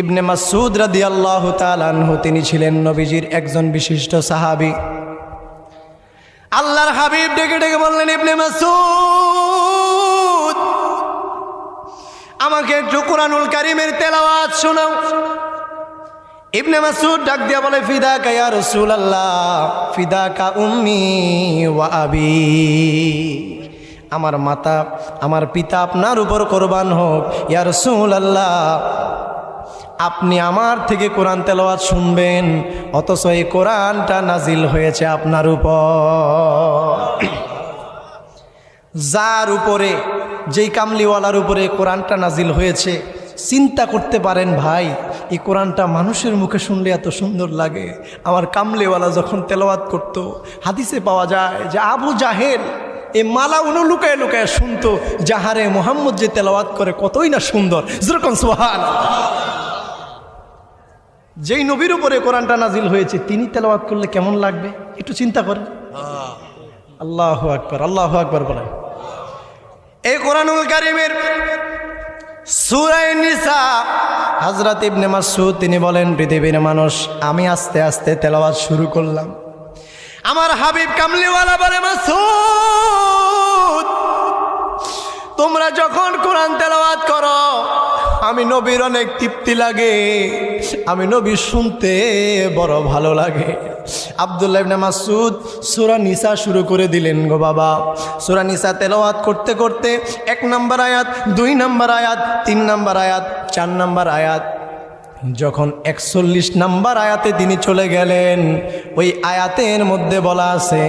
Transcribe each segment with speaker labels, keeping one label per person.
Speaker 1: ইবনে মাসুদ রাদি আল্লাহ তালানহু তিনি ছিলেন নবীজির একজন বিশিষ্ট সাহাবি। আল্লাহর হাবিব ডেকে ডেকে বললেন, ইবনে মাসুদ আমাকে একটু কোরআনুল কারিমের তেলাওয়াত শোনাও। ইবনে মাসুদ ডাক দিয়া বলে ফিদা কায়া রসুল আল্লাহ ফিদা কা উম্মি ওয়া আবি। আমার মাতা, আমার পিতা আপনার উপর কোরবান হোক, ইয়া রসুল আল্লাহ আপনি আমার থেকে কোরআন তেলাওয়াত শুনবেন, অথচ এই কোরআনটা নাজিল হয়েছে আপনার উপর। যার উপরে, যেই কামলিওয়ালার উপরে কোরআনটা নাজিল হয়েছে, চিন্তা করতে পারেন ভাই, এই কোরআনটা মানুষের মুখে শুনলে এত সুন্দর লাগে। আমার কামলিওয়ালা যখন তেলাওয়াত করত, হাদিসে পাওয়া যায় যে আবু জাহেল, এ মালা উনো লুকায় লুকায় শুনতো, যাহারে মোহাম্মদ যে তেলাওয়াত করে কতই না সুন্দর। যেরকম সোহান যেই নবীর উপরে কোরআনটা নাজিল হয়েছে, তিনি তেলাওয়াত করলে কেমন লাগবে? একটু চিন্তা করেন। আল্লাহ আকবর আল্লাহ আকবর বলেন। এই কোরআনুল কারিমের সুরাই নিসা ইবনে মাসুদ তিনি বলেন, পৃথিবীর মানুষ, আমি আস্তে আস্তে তেলাওয়াত শুরু করলাম। আমার হাবিব কামলিওয়ালা বলে মাসুদ তোমরা যখন কোরআন তেলাওয়াত আমি নবীর অনেক তৃপ্তি লাগে। আমি নবী শুনতে বড় ভালো লাগে। আবদুল্লাহ ইবনে মাসুদ সূরা নিসা শুরু করে দিলেন গো বাবা। সূরা নিসা তেলাওয়াত করতে করতে এক নম্বর আয়াত, দুই নম্বর আয়াত, তিন নম্বর আয়াত, চার নম্বর আয়াত। যখন একচল্লিশ নাম্বার আয়াতে তিনি চলে গেলেন, ওই আয়াতের মধ্যে বলা আছে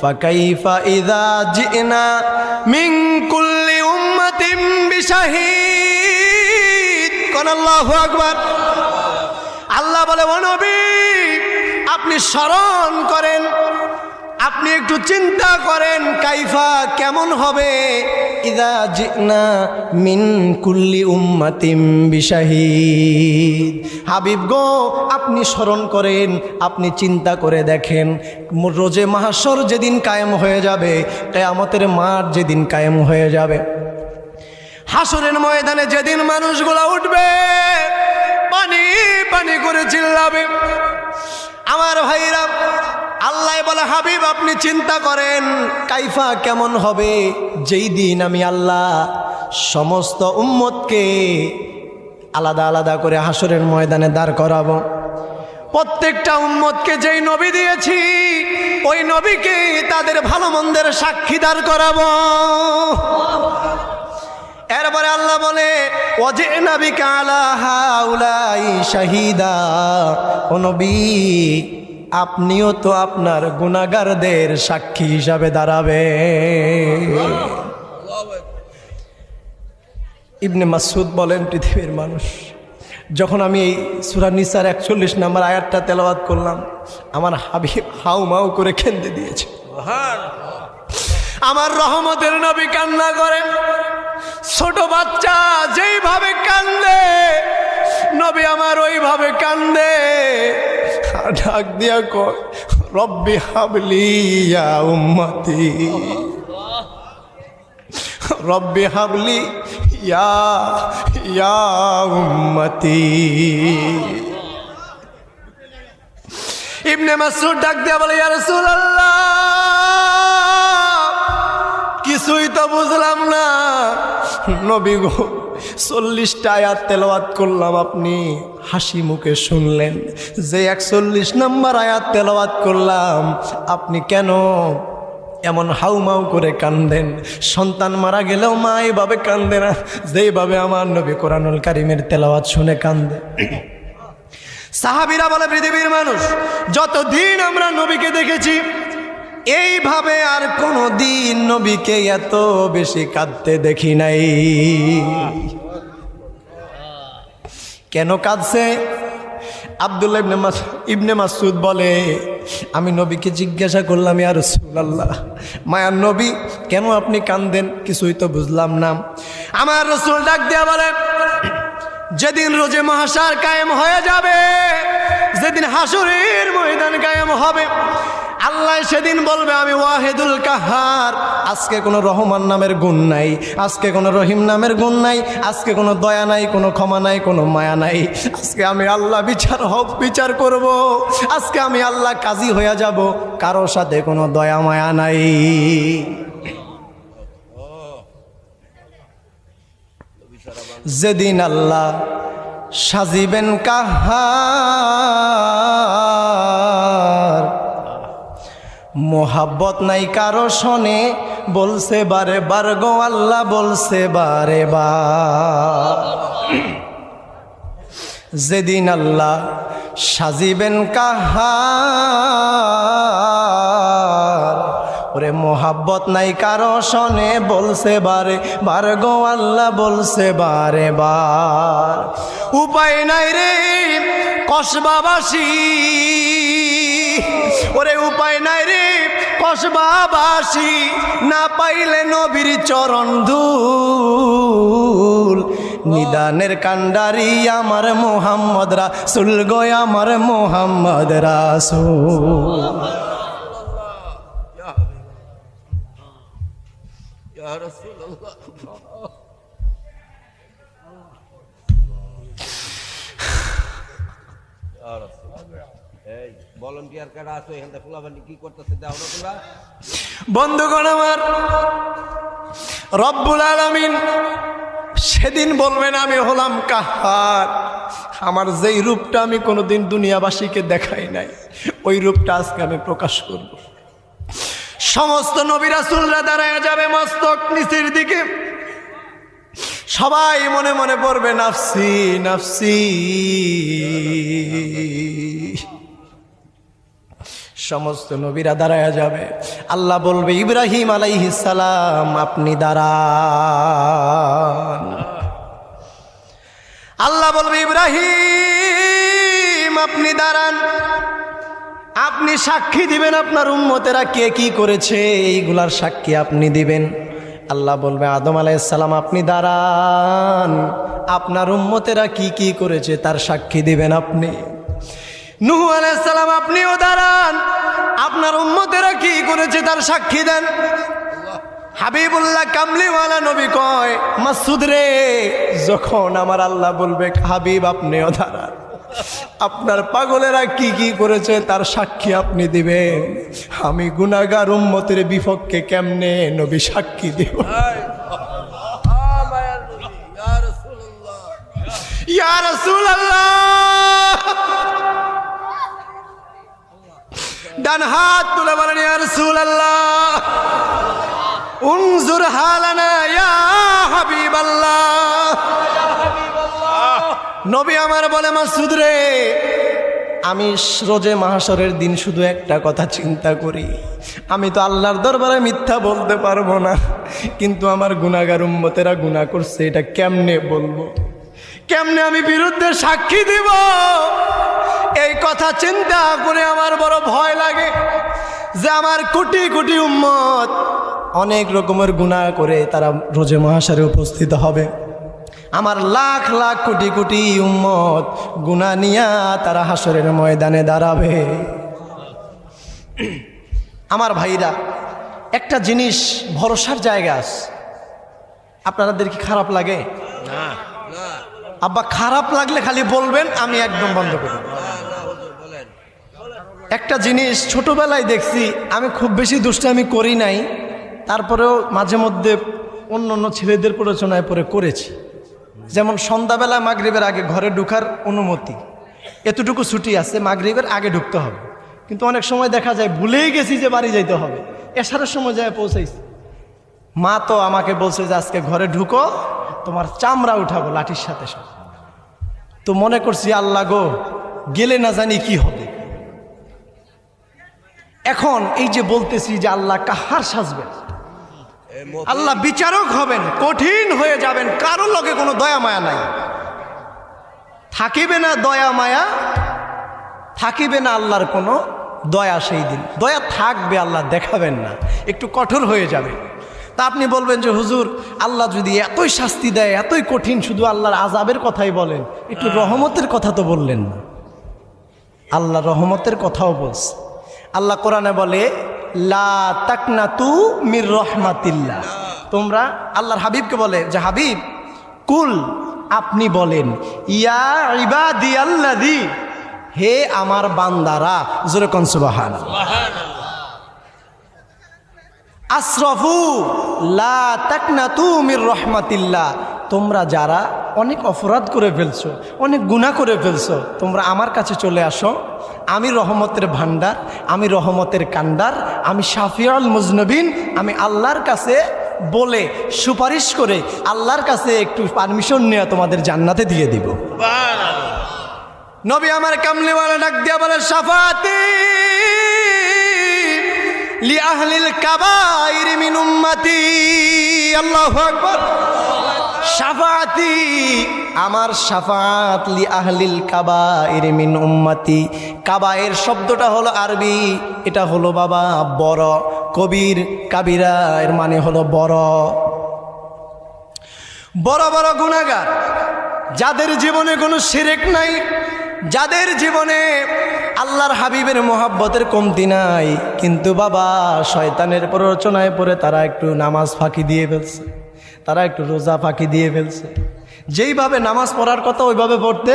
Speaker 1: ফাকাইফা ইদা জিনা মিন আল্লাহু আকবার। আল্লাহ বলে নবী, আপনি স্মরণ করেন, আপনি একটু চিন্তা করেন, কাইফা কেমন হবে? ইদা জিনা মিন কুল্লি উম্মাতিম বিশাহিদ। হাবিব গো, আপনি স্মরণ করেন, আপনি চিন্তা করে দেখেন, রোজে মাহাসর যেদিন কায়েম হয়ে যাবে, কেয়ামতের মাঠ যেদিন কায়েম হয়ে যাবে। হাসরের ময়দানে যেদিন মানুষগুলা উঠবে, পানি পানি করে চিল্লাবে। আমার ভাইরা, আল্লাহ বলে, হাবিব, আপনি চিন্তা করেন, কাইফা কেমন হবে? যেই দিন আমি আল্লাহ সমস্ত উম্মতকে আলাদা আলাদা করে হাসরের ময়দানে দাঁড় করাবো। প্রত্যেকটা উম্মতকে যেই নবী দিয়েছি, ওই নবীকে তাদের ভালো মন্দের সাক্ষী দাঁড় করাবো। এরপরে আল্লাহ বলে অজে নবী কালা হাউলাই শাহিদা। ও নবী আপনিও তো আপনার গুণাগারদের সাক্ষী হিসাবে দাঁড়াবে ইবনে মাসুদ বলেন পৃথিবীর মানুষ যখন আমি এই সুরা নিসার একচল্লিশ নাম্বার আয়াতটা তেলাওয়াত করলাম আমার হাবিব হাউ মাউ করে খেলতে দিয়েছে। আমার রহমতের নবী কান্না করেন। ছোট বাচ্চা যেইভাবে কান্দে, নবী আমার ওইভাবে কান্দে। ডাক দিয়া কয়, রব্বি হাবলি ইয়া উম্মতি। রব্বি হাবলি ইয়া ইয়া উম্মতি। ইবনে মাসুদ ডাক দিয়া বলে, ইয়া রাসূলুল্লাহ, কিছুই তো বুঝলাম না। নবী গো, চল্লিশটা আয়াত তেলাওয়াত করলাম আপনি। হাসি মুখে শুনলেন। যে একচল্লিশ নম্বর আয়াত তেলাওয়াত করলাম, আপনি কেন এমন হাউমাউ করে কান্দেন? সন্তান মারা গেলেও মা এইভাবে কান্দে না যেইভাবে আমার নবী কোরআনুল কারিমের তেলাওয়াত শুনে কান্দে। সাহাবিরা বলে, পৃথিবীর মানুষ, যতদিন আমরা নবীকে দেখেছি এইভাবে আর কোনো দিন নবীকে এত বেশি কাঁদতে দেখি নাই। কেন কাঁদছে? আবদুল্লাহ ইবনে মাস ইবনে মাসুদ বলে, আমি নবীকে জিজ্ঞাসা করলাম, ইয়া রসুল্লাহ মায়ার নবী, কেন আপনি কান্দেন কিছুই তো বুঝলাম না। আমার রসুল ডাক দেয়া বলে, যেদিন রোজে মহাসার কায়েম হয়ে যাবে, যেদিন হাসুরের ময়দান কায়েম হবে আল্লাহ সেদিন বলবে, আমি ওয়াহেদুল কাহার। আজকে কোনো রহমান নামের গুণ নাই, আজকে কোনো রহিম নামের গুণ নাই, আজকে কোনো দয়া নাই, কোনো ক্ষমা নাই, কোনো মায়া নাই। আজকে আমি আল্লাহ বিচার হক বিচার করব, আজকে আমি আল্লাহ কাজী হয়ে যাব, কারও সাথে কোনো দয়া মায়া নাই। যেদিন আল্লাহ সাজিবেন কাহার মোহাব্বত নাই কারও শোনে, বলছে বারে বার গো আল্লাহ, বলছে বারে বার। যেদিন আল্লাহ সাজিবেন কাহার, ওরে মোহাব্বত নাই কারও শোনে, বলছে বারে বার গো আল্লাহ, বলছে বারে বার। উপায় নাই রে কসবাবাসী। ওরে উপায় নাই রে, কসবাবাসি, না পাইলে নবীর চরণ ধুল। নিদানের কান্ডারি আমার মোহাম্মদ রাসুল গো, আমার মোহাম্মদ রাসুল।
Speaker 2: ভলান্টিয়ার কারা আছে এখানটা ফুলাবানি কি করতেছে দাও তোমরা।
Speaker 1: বন্ধুগণ আমার, রব্বুল আলমিন সেদিন বলবেন, আমি হলাম কাহার। আমার যেই রূপটা আমি কোনোদিন দুনিয়াবাসীকে দেখাই নাই, ওই রূপটা আজকে আমি প্রকাশ করব। সমস্ত নবিরাসুলরা দাঁড়ায় যাবে মস্তক নিচের দিকে। সবাই মনে মনে পড়বে, নাফসি নাফসি। সমস্ত নবীরা দাঁড়ায় যাবে। আল্লাহ বলবে, ইব্রাহিম সালাম, আপনি দাঁড়ান। আল্লাহ বলবে, ইব্রাহিম, আপনি দাঁড়ান। আপনি সাক্ষী দিবেন আপনার উম্মতেরা কে কি করেছে, এইগুলার সাক্ষী আপনি দিবেন। আল্লাহ বলবে, আদম আলাইসাল্লাম আপনি দাঁড়ান। আপনার উম্মতেরা কি কি করেছে, তার সাক্ষী দিবেন আপনি। নুহ আলাইসাল্লাম আপনিও দাঁড়ান। আপনার উম্মতেরা কি করেছে তার সাক্ষী দেন। হাবিবুল্লাহ কামলিওয়ালা নবী কয় মাসুদ রে যখন আমার আল্লাহ বলবে হাবিব আপনিও দাঁড়ান। আপনার পাগলেরা কি কি করেছে তার সাক্ষী আপনি দিবেন। আমি গুনাগার উম্মতের বিপক্ষে কেমনে নবী সাক্ষী দেব?
Speaker 2: ইয়া রাসূলুল্লাহ!
Speaker 1: ডান হাত তুলে বলেন নবী আমার বলে, মাসুদ রে, আমি রোজে মাহাসরের দিন শুধু একটা কথা চিন্তা করি। আমি তো আল্লাহর দরবারে মিথ্যা বলতে পারব না, কিন্তু আমার গুণাগার উম্মতেরা গুণা করছে, এটা কেমনে বলব? কেমনে আমি বিরুদ্ধে সাক্ষী দিব? এই কথা চিন্তা করে আমার বড় ভয় লাগে যে আমার কোটি কোটি উম্মত অনেক রকমের গুণা করে তারা রোজে মহাসারে উপস্থিত হবে। আমার লাখ লাখ কোটি কোটি উম্মত গুণা নিয়া তারা হাসরের ময়দানে দাঁড়াবে। আমার ভাইরা একটা জিনিস ভরসার জায়গা আছে। আপনাদের কি খারাপ লাগে? আব্বা খারাপ লাগলে খালি বলবেন আমি একদম বন্ধ করব একটা জিনিস ছোটবেলায় দেখছি, আমি খুব বেশি দুষ্টামি করি নাই, তারপরেও মাঝে মধ্যে অন্য অন্য ছেলেদের প্ররোচনায় পরে করেছি। যেমন সন্ধ্যাবেলা মাগরিবের আগে ঘরে ঢুকার অনুমতি। এতটুকু ছুটি আছে, মাগরিবের আগে ঢুকতে হবে। কিন্তু অনেক সময় দেখা যায় ভুলেই গেছি যে বাড়ি যাইতে হবে। এসারের সময় যায় পৌঁছাইছি। মা তো আমাকে বলছে যে আজকে ঘরে ঢুকো, তোমার চামড়া উঠাবো লাঠির সাথে সাথে তো মনে করছি, আল্লাহ গো, গেলে না জানি কি হবে। এখন এই যে বলতেছি যে আল্লাহ কাহার সাজবেন? আল্লাহ বিচারক হবেন, কঠিন হয়ে যাবেন, কারোর লগে কোনো দয়া মায়া নাই। থাকিবে না দয়া মায়া, থাকিবে না আল্লাহর কোনো দয়া সেই দিন। দয়া থাকবে, আল্লাহ দেখাবেন না, একটু কঠোর হয়ে যাবে। তা আপনি বলবেন যে, হুজুর, আল্লাহ যদি এতই শাস্তি দেয়, এতই কঠিন, শুধু আল্লাহর আজাবের কথাই বলেন, একটু রহমতের কথা তো বললেন না। আল্লাহ রহমতের কথাও বলছে। আল্লাহ কোরআনে বলে, লা তু মির রহমাতিল্লাহ। তোমরা আল্লাহর হাবিবকে বলে যে, হাবিব, কুল, আপনি বলেন, ইয়া ইবাদি আল্লাদি হে আমার বান্দারা। যেরকম সুবাহান আশরফু, লা তাকনা তু মির রহমাতিল্লাহ। তোমরা যারা অনেক অপরাধ করে ফেলছো, অনেক গুনাহ করে ফেলছো। তোমরা আমার কাছে চলে আসো। আমি রহমতের ভান্ডার আমি রহমতের কান্ডার আমি শাফিউল মুজনবিন, আমি আল্লাহর কাছে বলে, সুপারিশ করে আল্লাহর কাছে একটু পারমিশন নিয়ে তোমাদের জান্নাতে দিয়ে দিব। নবী আমার কামলিওয়ালা ডাক দিয়া বলে সাফাতি লি আহলিল কাবাইর মিন উম্মতি। আল্লাহু আকবার। সাফাতি আমার সাফাত লি আহলিল কাবাইর মিন উম্মতি। কাবায়ের শব্দটা হলো আরবি, এটা হলো বাবা বড়, কবির কাবিরা, এর মানে হলো বড়। বড় বড় গুণাগার যাদের জীবনে কোনো শিরেক নাই, যাদের জীবনে আল্লাহর হাবিবের মোহাব্বতের কমতি নাই, কিন্তু বাবা শয়তানের প্ররোচনায় পড়ে তারা একটু নামাজ ফাঁকি দিয়ে ফেলছে। তারা একটু রোজা ফাঁকি দিয়ে ফেলছে। যেইভাবে নামাজ পড়ার কথা ওইভাবে পড়তে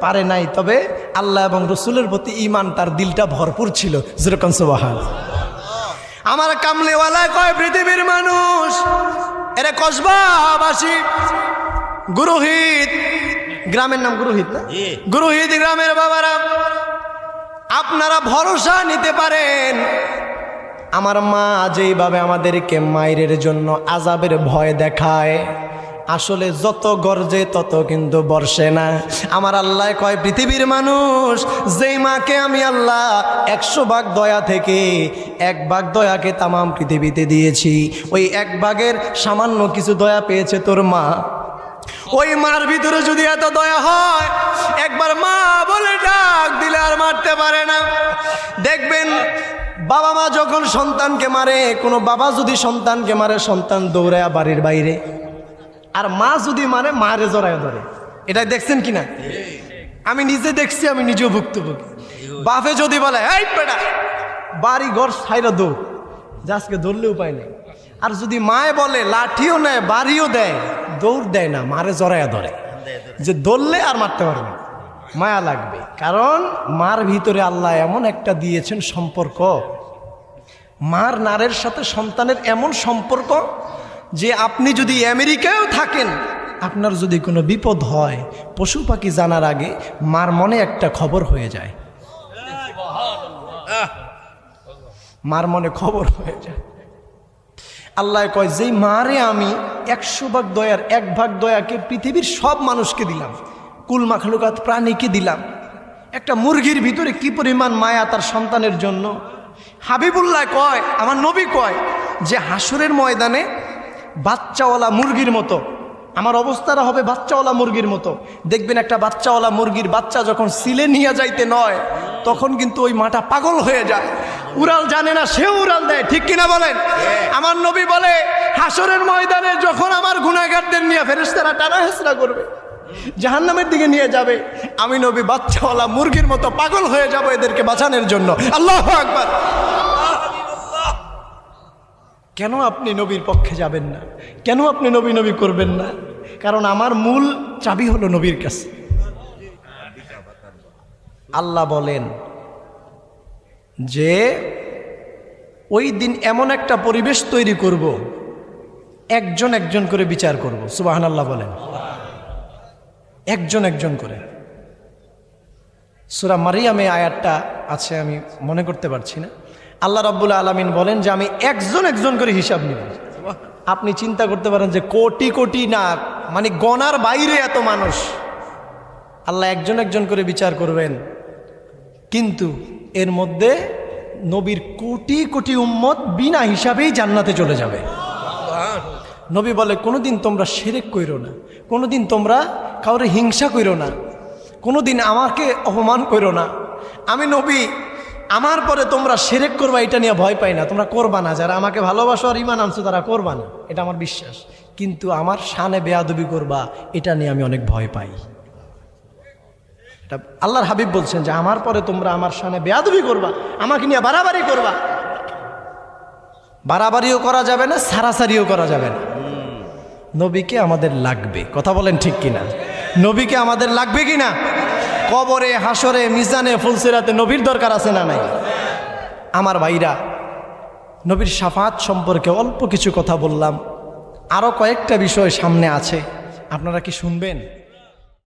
Speaker 1: পারে নাই তবে আল্লাহ এবং রসুলের প্রতি ইমান তার দিলটা ভরপুর ছিল। যেরকম সুবাহান। আমার কামলিওয়ালা কয় পৃথিবীর মানুষ এরে কসবাবাসী গুরুহিত গ্রামের নাম গুরুহিত না? গুরুহিত গ্রামের বাবারা আপনারা ভরসা নিতে পারেন আমার মা যেইভাবে আমাদেরকে মায়ের জন্য আজাবের ভয় দেখায়, আসলে যত গর্জে তত কিন্তু বর্ষে না। আমার আল্লাহ কয়, পৃথিবীর মানুষ, যেই মাকে আমি আল্লাহ একশো ভাগ দয়া থেকে, এক ভাগ দয়াকে তামাম পৃথিবীতে দিয়েছি, ওই এক ভাগের সামান্য কিছু দয়া পেয়েছে তোর মা। ওই মার ভিতরে যদি এত দয়া হয়, একবার মা বলে ডাক দিলে আর মারতে পারে না। দেখবেন বাবা মা যখন সন্তানকে মারে, কোনো বাবা যদি সন্তানকে মারে, সন্তান দৌড়ায় বাড়ির বাইরে। আর মা যদি মারে মারে জড়ায় ধরে। এটা দেখছেন কিনা আমি নিজে দেখছি, আমি নিজেও ভুক্তভোগী। বাপে যদি বলে, এই পেটা বাড়ি ঘর সাইরা দৌড় যে আজকে ধরলে উপায় নেই। আর যদি মায়ে বলে, লাঠিও নেয়, বাড়িও দেয়। দৌড় দেয় না, মারে জড়াইয়া ধরে। যে ধরলে আর মারতে পারবে না। মায়া লাগবে। কারণ মার ভিতরে আল্লাহ এমন একটা দিয়েছেন সম্পর্ক। মার নারের সাথে সন্তানের এমন সম্পর্ক যে আপনি যদি আমেরিকায়ও থাকেন, আপনার যদি কোনো বিপদ হয়, পশু পাখি জানার আগে মার মনে একটা খবর হয়ে যায়। মার মনে খবর হয়ে যায়। আল্লাহ কয়, যেই মারে আমি একশো ভাগ দয়ার, এক ভাগ দয়াকে পৃথিবীর সব মানুষকে দিলাম কুল মাখলুকাত প্রাণীকে দিলাম। একটা মুরগির ভিতরে কি পরিমাণ মায়া তার সন্তানের জন্য? হাবিবুল্লাহ কয়, আমার নবী কয় যে হাসুরের ময়দানে বাচ্চাওয়ালা মুরগির মতো, আমার অবস্থাটা হবে বাচ্চাওয়ালা মুরগির মতো। দেখবেন একটা বাচ্চাওয়ালা মুরগির বাচ্চা যখন সিলে নিয়ে যাইতে নয়, তখন কিন্তু ওই মাটা পাগল হয়ে যায়। উড়াল জানে না সে উড়াল দেয়, ঠিক কিনা বলেন? আমার নবী বলে, হাসরের ময়দানে যখন আমার গুণাগারদের নিয়ে ফেরেস্তারা টানা হেসরা করবে জাহান্নামের দিকে নিয়ে যাবে। আমি নবী, বাচ্চাওয়ালা, মুরগির মতো পাগল হয়ে যাব এদেরকে বাঁচানোর জন্য। আল্লাহ আকবার। কেন আপনি নবীর পক্ষে যাবেন না? কেন আপনি নবী নবী করবেন না? কারণ আমার মূল চাবি হলো নবীর কাছে। আল্লাহ বলেন যে, ওই দিন এমন একটা পরিবেশ তৈরি করব, একজন একজন করে বিচার করব। সুবাহান আল্লাহ বলেন। একজন একজন করে। সুরা মারিয়ামে আয়াতটা আছে আমি মনে করতে পারছি না। আল্লাহ রাব্বুল আলমিন বলেন যে আমি একজন একজন করে হিসাব নিব। আপনি চিন্তা করতে পারেন যে কোটি কোটি না মানে গনার বাইরে এত মানুষ। আল্লাহ একজন একজন করে বিচার করবেন। কিন্তু এর মধ্যে নবীর কোটি কোটি উম্মত বিনা হিসাবেই জান্নাতে চলে যাবে। নবী বলে কোনোদিন তোমরা সেরেক কইরো না। কোনোদিন তোমরা কাউরে হিংসা কইরো না। কোনোদিন আমাকে অপমান কইরো না। আমি নবী, আমার পরে তোমরা সেরেক করবা, এটা নিয়ে ভয় পাই না। তোমরা করবা না। যারা আমাকে ভালোবাসো আর ইমান আনছো, তারা করবা না। এটা আমার বিশ্বাস। কিন্তু আমার শানে বেয়াদবি করবা, এটা নিয়ে আমি অনেক ভয় পাই। এটা আল্লাহর হাবিব বলছেন যে, আমার পরে তোমরা আমার সামনে বেয়াদবি করবা, আমাকে নিয়ে বাড়াবাড়ি করবা। বাড়াবাড়িও করা যাবে না, সারাসারিও করা যাবে না। নবীকে আমাদের লাগবে। কথা বলেন ঠিক কিনা? নবীকে আমাদের লাগবে কি না? কবরে হাসরে মিজানে, ফুলসিরাতে নবীর দরকার আছে না নাই? আমার ভাইরা, নবীর সাফাত সম্পর্কে অল্প কিছু কথা বললাম। আরও কয়েকটা বিষয় সামনে আছে। আপনারা কি শুনবেন?